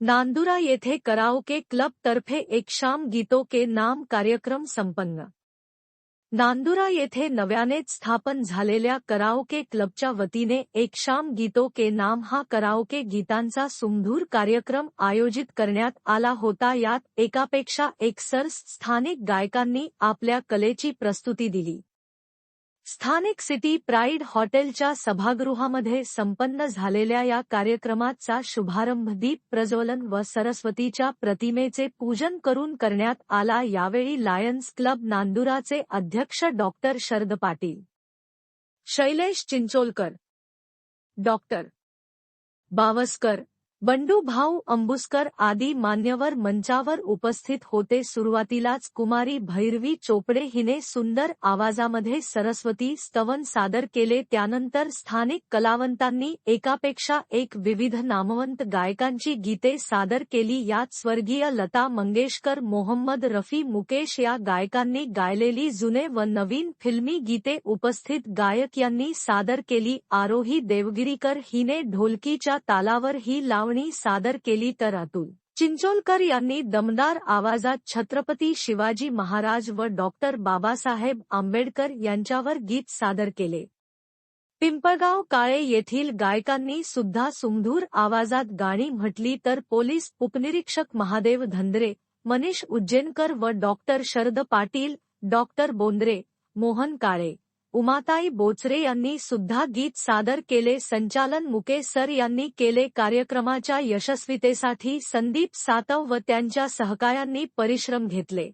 नांदुरा येथे karaoke club तर्फे एक शाम गीतो के नाम कार्यक्रम संपन्न. नांदुरा येथे नव्यानेच स्थापन झालेल्या कराओके क्लबच्या वतीने एक शाम गीतो के नाम हा कराओके गीतांचा सुमधूर कार्यक्रम आयोजित करण्यात आला होता. यात एकापेक्षा एक सरस स्थानिक गायकांनी आपल्या कलेची प्रस्तुती दिली. स्थानिक सिटी प्राईड हॉटेलच्या सभागृहामध्ये संपन्न झालेल्या या कार्यक्रमाचा शुभारंभ दीप प्रज्वलन व सरस्वतीच्या प्रतिमेचे पूजन करून करण्यात आला. यावेळी लायन्स क्लब नांदुराचे अध्यक्ष डॉक्टर शरद पाटील शैलेश चिंचोलकर डॉक्टर बावस्कर बंडू भाऊ अंबुस्कर आदी मान्यवर मंचावर उपस्थित होते. सुरुवातीलाच कुमारी भैरवी चोपडे हिने सुंदर आवाजामध्ये सरस्वती स्तवन सादर केले. त्यानंतर स्थानिक कलावंतांनी एकापेक्षा एक विविध नामवंत गायकांची गीते सादर केली. यात स्वर्गीय लता मंगेशकर मोहम्मद रफी मुकेश या गायकांनी गायलेली जुने व नवीन फिल्मी गीते उपस्थित गायक यांनी सादर केली. आरोही देवगिरीकर हिने ढोलकीच्या तालावर ही लाव लावणी सादर केली तर अतुल. चिंचोलकर यांनी दमदार आवाजात छत्रपती शिवाजी महाराज व डॉक्टर बाबासाहेब आंबेडकर यांच्यावर गीत सादर केले. पिंपळगाव काळे येथील गायकांनी सुद्धा सुमधूर आवाजात गाणी म्हटली तर पोलीस उपनिरीक्षक महादेव धंद्रे मनीष उज्जैनकर व डॉक्टर शरद पाटील डॉक्टर बोंद्रे मोहन काळे. उमाताई बोचरे यांनी सुद्धा गीत सादर केले. संचालन मुकेश सर यांनी केले कार्यक्रमाच्या यशस्वीतेसाठी संदीप सातव व त्यांच्या सहकायांनी परिश्रम घेतले.